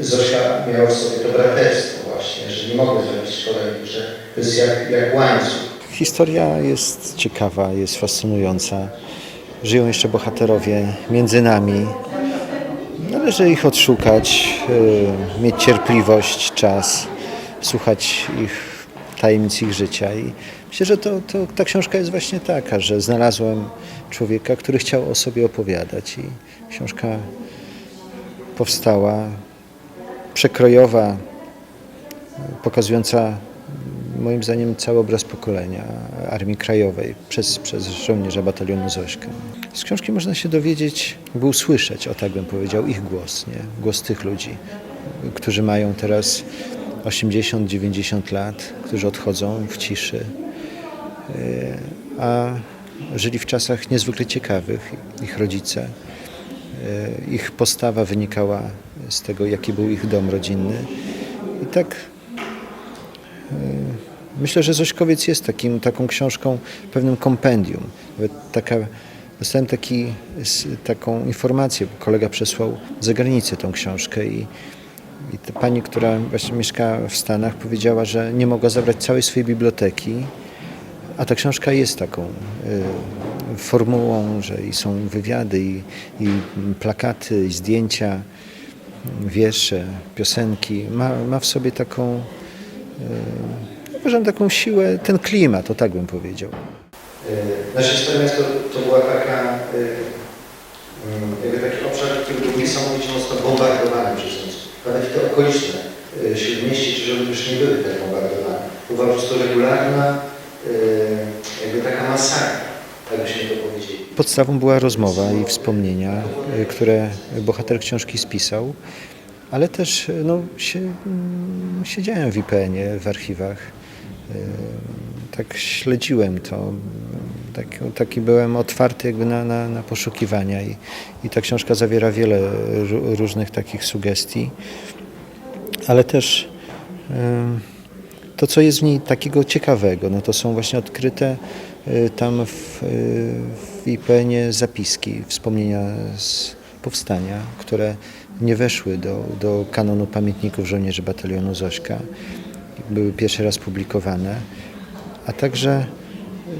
y, Zosia miała w sobie to braterstwo właśnie, że nie mogę zrobić szkolenia, że to jest jak, jak łańcuch. Historia jest ciekawa, jest fascynująca. Żyją jeszcze bohaterowie między nami. Należy ich odszukać, y, mieć cierpliwość, czas, słuchać ich tajemnic ich życia. I myślę, że to, to, ta książka jest właśnie taka, że znalazłem człowieka, który chciał o sobie opowiadać. I książka powstała przekrojowa, pokazująca moim zdaniem cały obraz pokolenia Armii Krajowej przez, przez żołnierza batalionu Zośkę. Z książki można się dowiedzieć, by usłyszeć, o tak bym powiedział, ich głos, nie? głos tych ludzi, którzy mają teraz 80-90 lat, którzy odchodzą w ciszy, Yy, a żyli w czasach niezwykle ciekawych, ich rodzice. Yy, Ich postawa wynikała z tego, jaki był ich dom rodzinny. I tak Myślę, że Zośkowiec jest takim, taką książką, pewnym kompendium. Nawet Taka, dostałem taki, taką informację, kolega przesłał z zagranicy tą książkę i, i ta pani, która właśnie mieszka w Stanach, powiedziała, że nie mogła zabrać całej swojej biblioteki, a ta książka jest taką y, formułą, że i są wywiady, i, i plakaty, i zdjęcia, wiersze, piosenki. Ma, ma w sobie taką uważam taką siłę, ten klimat, o tak bym powiedział. Y, Nasze historia miasto to była taka, y, mm, jakby taki obszar, który był niesamowicie mocno bombardowany przez Niemców. Nawet te okoliczne y, śródmieście czy żeby już nie były tak bombardowane. Była po prostu regularna, jakby taka masakra, Podstawą była rozmowa i wspomnienia, y, które bohater książki spisał, ale też y, no, się, mm, siedziałem w IPN-ie, w archiwach. Y, Tak śledziłem to. Tak, taki byłem otwarty jakby na, na, na poszukiwania i, i ta książka zawiera wiele ró- różnych takich sugestii, ale też To, co jest w niej takiego ciekawego, no to są właśnie odkryte tam w, y, w IPN-ie zapiski, wspomnienia z powstania, które nie weszły do, do kanonu pamiętników żołnierzy batalionu Zośka. Były pierwszy raz publikowane, a także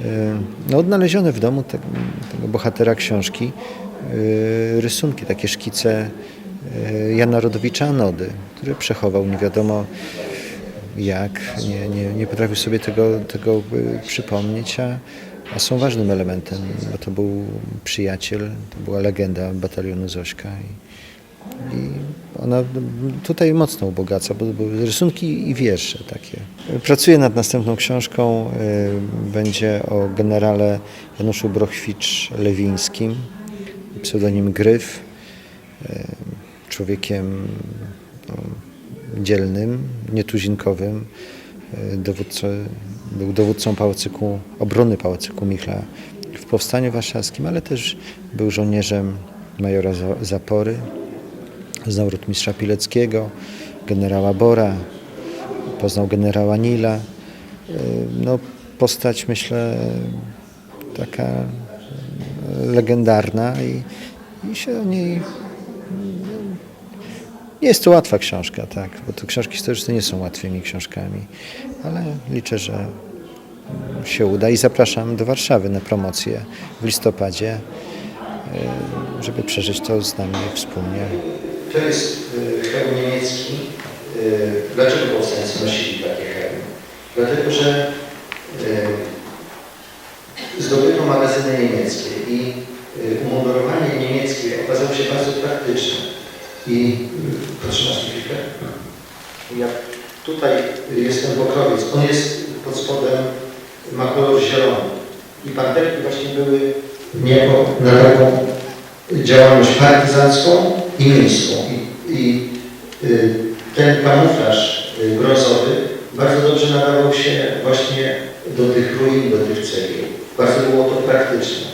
y, no, odnalezione w domu te, tego bohatera książki y, rysunki, takie szkice y, Jana Rodowicza Anody, który przechował nie wiadomo jak, nie, nie, nie potrafił sobie tego, tego y, przypomnieć, a, a są ważnym elementem, bo to był przyjaciel, to była legenda batalionu Zośka i, i ona tutaj mocno ubogaca, bo były rysunki i wiersze takie. Pracuję nad następną książką, y, będzie o generale Januszu Brochwicz-Lewińskim, pseudonim Gryf, y, człowiekiem no, dzielnym, nietuzinkowym. y, Dowódco, był dowódcą pałacyku, obrony pałacyku Michla w Powstaniu Warszawskim, ale też był żołnierzem majora Za- Zapory. Znał rotmistrza Pileckiego, generała Bora, poznał generała Nila. Y, No, postać, myślę, taka legendarna i, i się o niej nie jest to łatwa książka, tak, bo to książki historyczne nie są łatwymi książkami, ale liczę, że się uda i zapraszam do Warszawy na promocję w listopadzie, y, żeby przeżyć to z nami wspólnie. To jest y, hełm niemiecki. Y, Dlaczego powstańcy nosili takie hełmy? Dlatego, że zdobyto magazyny niemieckie i umundurowanie niemieckie okazało się bardzo praktyczne. I y, potrzymasz mi chwilkę? Jak tutaj jest ten pokrowiec, on jest pod spodem, ma kolor zielony. I panterki właśnie były niejako na taką działalność partyzancką i miejską. I, i y, ten kamuflaż y, brązowy bardzo dobrze nadawał się właśnie do tych ruin, do tych cegieł. Bardzo było to praktyczne.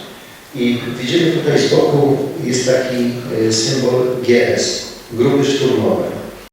I widzimy tutaj z boku jest taki y, symbol GS, grupy szturmowe.